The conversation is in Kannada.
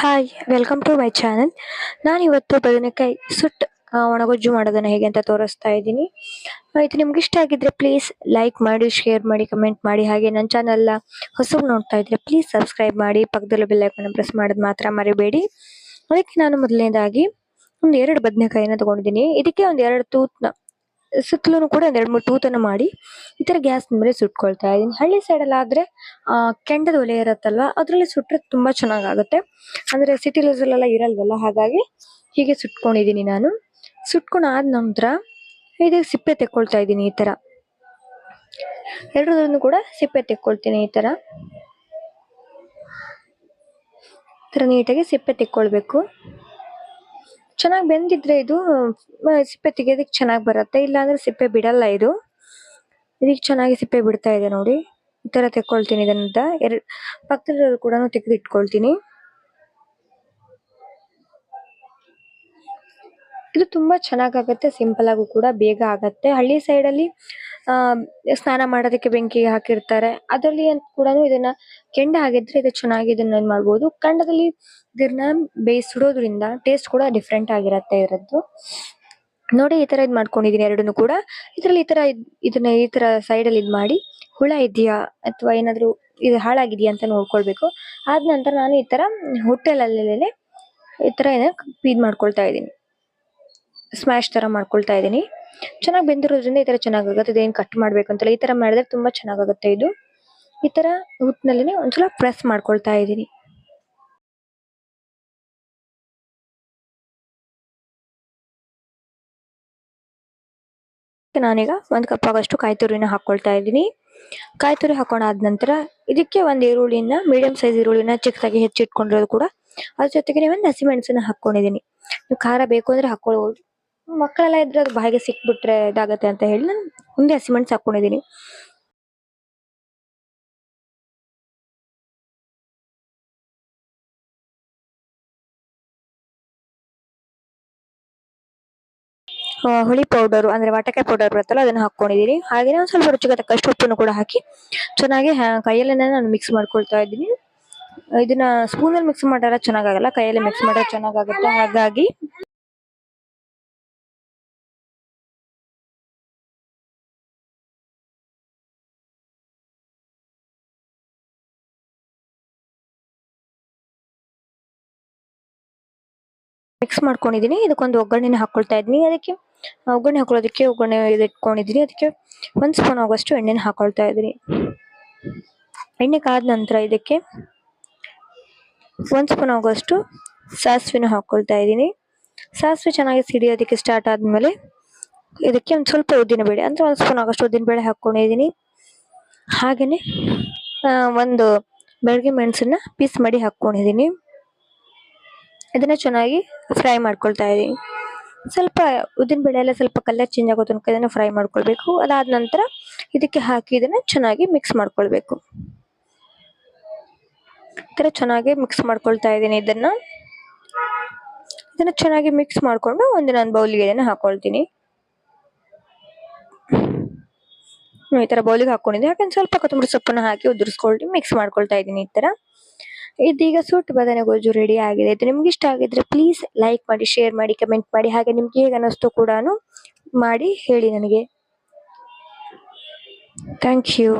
Hi welcome to my channel ನಾನು ಇವತ್ತು ಬದನೆಕಾಯಿ ಸುಟ್ಟು ಒಣಗೊಜ್ಜು ಮಾಡೋದನ್ನ ಹೇಗೆ ಅಂತ ತೋರಿಸ್ತಾ ಇದ್ದೀನಿ. ಇದು ನಿಮ್ಗೆ ಇಷ್ಟ ಆಗಿದ್ರೆ ಪ್ಲೀಸ್ ಲೈಕ್ ಮಾಡಿ ಶೇರ್ ಮಾಡಿ ಕಮೆಂಟ್ ಮಾಡಿ. ಹಾಗೆ ನನ್ನ ಚಾನಲ್ ಹೊಸಬ್ ನೋಡ್ತಾ ಇದ್ರೆ ಪ್ಲೀಸ್ ಸಬ್ಸ್ಕ್ರೈಬ್ ಮಾಡಿ. ಪಕ್ಕದಲ್ಲಿ ಬೆಲ್ ಐಕಾನ್ ಪ್ರೆಸ್ ಮಾಡೋದು ಮಾತ್ರ ಮರಿಬೇಡಿ. ಅದಕ್ಕೆ ನಾನು ಮೊದಲನೇದಾಗಿ ಒಂದು ಎರಡು ಬದನೆಕಾಯಿನ ತಗೊಂಡಿದ್ದೀನಿ. ಇದಕ್ಕೆ ಒಂದು ಎರಡು ತೂತ್ನ ಸುತ್ತಲೂ ಕೂಡ ಒಂದೆರಡು ಮೂರು ತೂತನ್ನು ಮಾಡಿ ಈ ಥರ ಗ್ಯಾಸ್ ಮೇಲೆ ಸುಟ್ಕೊಳ್ತಾ ಇದೀನಿ ಹಳ್ಳಿ ಸೈಡ್ ಆದರೆ ಕೆಂಡದ ಒಲೆ ಇರುತ್ತಲ್ವ, ಅದರಲ್ಲಿ ಸುಟ್ರೆ ತುಂಬಾ ಚೆನ್ನಾಗಾಗುತ್ತೆ. ಅಂದ್ರೆ ಸಿಟಿ ಅಲ್ಲೆಲ್ಲ ಇರಲ್ವಲ್ಲ, ಹಾಗಾಗಿ ಹೀಗೆ ಸುಟ್ಕೊಂಡಿದೀನಿ ನಾನು. ಸುಟ್ಕೊಂಡು ಆದ ನಂತರ ಇದಕ್ಕೆ ಸಿಪ್ಪೆ ತೆಕ್ಕೊಳ್ತಾ ಇದ್ದೀನಿ ಈ ತರ. ಎರಡರಲ್ಲೂ ಕೂಡ ಸಿಪ್ಪೆ ತೆಕ್ಕೊಳ್ತೀನಿ ಈ ಈ ತರ ನೀಟಾಗಿ ಸಿಪ್ಪೆ ತೆಕ್ಕೊಳ್ಬೇಕು. ಚೆನ್ನಾಗಿ ಬೆಂದಿದ್ರೆ ಇದು ಸಿಪ್ಪೆ ತೆಗಿಯೋದಕ್ಕೆ ಚೆನ್ನಾಗಿ ಬರುತ್ತೆ. ಇಲ್ಲಾಂದ್ರೆ ಸಿಪ್ಪೆ ಬಿಡಲ್ಲ ಇದು. ಇದಕ್ಕೆ ಚೆನ್ನಾಗಿ ಸಿಪ್ಪೆ ಬಿಡ್ತಾ ಇದೆ ನೋಡಿ. ಈ ತರ ತೆಕ್ಕೊಳ್ತೀನಿ ಇದನ್ನ ಎರಡು ಪಕ್ಕದಲ್ಲಿ ಕೂಡ ತೆಗೆದು ಇಟ್ಕೊಳ್ತೀನಿ. ಇದು ತುಂಬಾ ಚೆನ್ನಾಗಾಗತ್ತೆ ಸಿಂಪಲ್ ಆಗು ಕೂಡ ಬೇಗ ಆಗತ್ತೆ. ಹಳ್ಳಿ ಸೈಡ್ ಅಲ್ಲಿ ಸ್ನಾನ ಮಾಡೋದಕ್ಕೆ ಬೆಂಕಿ ಹಾಕಿರ್ತಾರೆ. ಅದರಲ್ಲಿ ಕೂಡ ಇದನ್ನ ಕೆಂಡ ಆಗಿದ್ರೆ ಇದು ಚೆನ್ನಾಗಿ ಇದನ್ನ ಇದ್ ಮಾಡ್ಬೋದು. ಕಂಡದಲ್ಲಿ ಇದನ್ನ ಬೇಯಿಸಿಡೋದ್ರಿಂದ ಟೇಸ್ಟ್ ಕೂಡ ಡಿಫ್ರೆಂಟ್ ಆಗಿರತ್ತೆ ಇದ್ರದ್ದು. ನೋಡಿ ಈ ತರ ಇದ್ ಮಾಡ್ಕೊಂಡಿದೀನಿ ಎರಡನ್ನೂ ಕೂಡ. ಇದ್ರಲ್ಲಿ ಈ ತರ ಇದ್- ಇದನ್ನ ಈ ತರ ಸೈಡ್ ಅಲ್ಲಿ ಇದ್ ಮಾಡಿ ಹುಳ ಇದೆಯಾ ಅಥವಾ ಏನಾದ್ರು ಇದು ಹಾಳಾಗಿದೆಯಾ ಅಂತ ನೋಡ್ಕೊಳ್ಬೇಕು. ಆದ ನಂತರ ನಾನು ಈ ತರ ಹೋಟೆಲ್ ಅಲ್ಲಿ ಈ ತರ ಇದ್ ಮಾಡ್ಕೊಳ್ತಾ ಇದೀನಿ. ಸ್ಮ್ಯಾಶ್ ತರ ಮಾಡ್ಕೊಳ್ತಾ ಇದೀನಿ ಚೆನ್ನಾಗಿ ಬೆಂದಿರೋದ್ರಿಂದ ಈ ತರ ಚೆನ್ನಾಗಾಗುತ್ತೆ. ಇದೇನ್ ಕಟ್ ಮಾಡಬೇಕು ಅಂತಲ್ಲ ಈ ತರ ಮಾಡಿದ್ರೆ ತುಂಬಾ ಚೆನ್ನಾಗಾಗುತ್ತೆ ಇದು. ಈ ತರ ಹುಟ್ನಲ್ಲಿನೇ ಒಂದ್ಸಲ ಪ್ರೆಸ್ ಮಾಡ್ಕೊಳ್ತಾ ಇದ್ದೀನಿ. ನಾನೀಗ ಒಂದ್ ಕಪ್ ಆಗಷ್ಟು ಕಾಯಿ ತುರಿನ ಹಾಕೊಳ್ತಾ ಇದ್ದೀನಿ. ಕಾಯಿ ತುರಿ ಹಾಕೊಂಡಾದ ನಂತರ ಇದಕ್ಕೆ ಒಂದ್ ಈರುಳ್ಳಿನ ಮೀಡಿಯಂ ಸೈಜ್ ಈರುಳ್ಳಿನ ಚಿಕ್ಕದಾಗಿ ಹೆಚ್ಚಿಟ್ಕೊಂಡಿರೋದು ಕೂಡ. ಅದ್ರ ಜೊತೆಗೆ ಒಂದ್ ಹಸಿಮೆಣಸನ್ನ ಹಾಕೊಂಡಿದೀನಿ ನೀವು ಖಾರ ಬೇಕು ಅಂದ್ರೆ ಹಾಕೊಳ್ಬಹುದು ಮಕ್ಕಳೆಲ್ಲ ಇದ್ರೆ ಅದು ಬಾಯಿಗೆ ಸಿಕ್ಬಿಟ್ರೆ ಇದಾಗತ್ತೆ ಅಂತ ಹೇಳಿ ನಾನು ಒಂದೇ ಹಸಿಮೆಣಸು ಹಾಕೊಂಡಿದೀನಿ ಆ, ಹುಳಿ ಪೌಡರ್ ಅಂದ್ರೆ ವಾಟಕಾಯಿ ಪೌಡರ್ ಬರುತ್ತಲ್ಲ ಅದನ್ನ ಹಾಕೊಂಡಿದೀನಿ ಹಾಗೆ ಒಂದು ಸ್ವಲ್ಪ ರುಚಿಗೆ ತಕ್ಕಷ್ಟು ಉಪ್ಪನ್ನು ಕೂಡ ಹಾಕಿ ಚೆನ್ನಾಗಿ ಕೈಯಲ್ಲೇನೆ ನಾನು ಮಿಕ್ಸ್ ಮಾಡ್ಕೊಳ್ತಾ ಇದ್ದೀನಿ. ಇದನ್ನ ಸ್ಪೂನ್ ಅಲ್ಲಿ ಮಿಕ್ಸ್ ಮಾಡಿದ್ರೆ ಚೆನ್ನಾಗಾಗಲ್ಲ ಕೈಯಲ್ಲಿ ಮಿಕ್ಸ್ ಮಾಡಿದ್ರೆ ಚೆನ್ನಾಗಾಗುತ್ತೆ. ಹಾಗಾಗಿ ಮಿಕ್ಸ್ ಮಾಡ್ಕೊಂಡಿದ್ದೀನಿ ಇದಕ್ಕೊಂದು ಒಗ್ಗರಣೆ ಹಾಕೊಳ್ತಾ ಇದ್ದೀನಿ ಅದಕ್ಕೆ ಒಗ್ಗರಣೆ ಹಾಕೊಳ್ಳೋದಕ್ಕೆ ಒಗ್ಗರಣೆ ಇದು ಇಟ್ಕೊಂಡಿದೀನಿ. ಅದಕ್ಕೆ ಒಂದು ಸ್ಪೂನ್ ಆಗೋಷ್ಟು ಎಣ್ಣೆನ ಹಾಕೊಳ್ತಾ ಇದ್ದೀನಿ ಎಣ್ಣೆ ಕಾದ ನಂತರ ಇದಕ್ಕೆ ಒಂದು ಸ್ಪೂನ್ ಆಗೋಷ್ಟು ಸಾಸಿವೆನ ಹಾಕ್ಕೊಳ್ತಾ ಇದ್ದೀನಿ. ಸಾಸಿವೆ ಚೆನ್ನಾಗಿ ಸಿಡಿಯೋದಕ್ಕೆ ಸ್ಟಾರ್ಟ್ ಆದ್ಮೇಲೆ ಇದಕ್ಕೆ ಒಂದು ಸ್ವಲ್ಪ ಉದ್ದಿನ ಬೇಳೆ, ಅಂದ್ರೆ ಒಂದ್ ಸ್ಪೂನ್ ಆಗೋಷ್ಟು ಉದ್ದಿನ ಬೇಳೆ ಹಾಕೊಂಡಿದೀನಿ. ಹಾಗೇನೆ ಒಂದು ಬೆಳಗ್ಗೆ ಮೆಣಸನ್ನ ಪೀಸ್ ಮಾಡಿ ಹಾಕೊಂಡಿದೀನಿ. ಇದನ್ನ ಚೆನ್ನಾಗಿ ಫ್ರೈ ಮಾಡ್ಕೊಳ್ತಾ ಇದ್ದೀನಿ ಸ್ವಲ್ಪ ಉದ್ದಿನ ಬೇಳೆ ಎಲ್ಲ ಸ್ವಲ್ಪ ಕಲರ್ ಚೇಂಜ್ ಆಗೋ ತನಕ ಇದನ್ನು ಫ್ರೈ ಮಾಡ್ಕೊಳ್ಬೇಕು. ಅದಾದ ನಂತರ ಇದಕ್ಕೆ ಹಾಕಿ ಇದನ್ನು ಚೆನ್ನಾಗಿ ಮಿಕ್ಸ್ ಮಾಡ್ಕೊಳ್ಬೇಕು. ಈ ಥರ ಚೆನ್ನಾಗಿ ಮಿಕ್ಸ್ ಮಾಡ್ಕೊಳ್ತಾ ಇದ್ದೀನಿ ಇದನ್ನು. ಇದನ್ನು ಚೆನ್ನಾಗಿ ಮಿಕ್ಸ್ ಮಾಡಿಕೊಂಡು ಒಂದು ನಾನು ಬೌಲಿಗೆ ಇದನ್ನು ಹಾಕ್ಕೊಳ್ತೀನಿ ಈ ಥರ ಬೌಲಿಗೆ ಹಾಕ್ಕೊಂಡಿದ್ದೀನಿ ಹಾಗೆ ಸ್ವಲ್ಪ ಕೊತ್ತಂಬರಿ ಸೊಪ್ಪನ್ನು ಹಾಕಿ ಉದುರಿಸ್ಕೊಳ್ತೀನಿ ಮಿಕ್ಸ್ ಮಾಡ್ಕೊಳ್ತಾ ಇದ್ದೀನಿ ಈ ತರ. ಇದೀಗ ಸೂಟ್ ಬದನೆ ಗೊಜ್ಜು ರೆಡಿ ಆಗಿದೆ. ಇದು ನಿಮ್ಗೆ ಇಷ್ಟ ಆಗಿದ್ರೆ ಪ್ಲೀಸ್ ಲೈಕ್ ಮಾಡಿ ಶೇರ್ ಮಾಡಿ ಕಮೆಂಟ್ ಮಾಡಿ. ಹಾಗೆ ನಿಮ್ಗೆ ಹೇಗೆ ಅನ್ನಿಸ್ತು ಕೂಡ ಮಾಡಿ ಹೇಳಿ ನನಗೆ. Thank you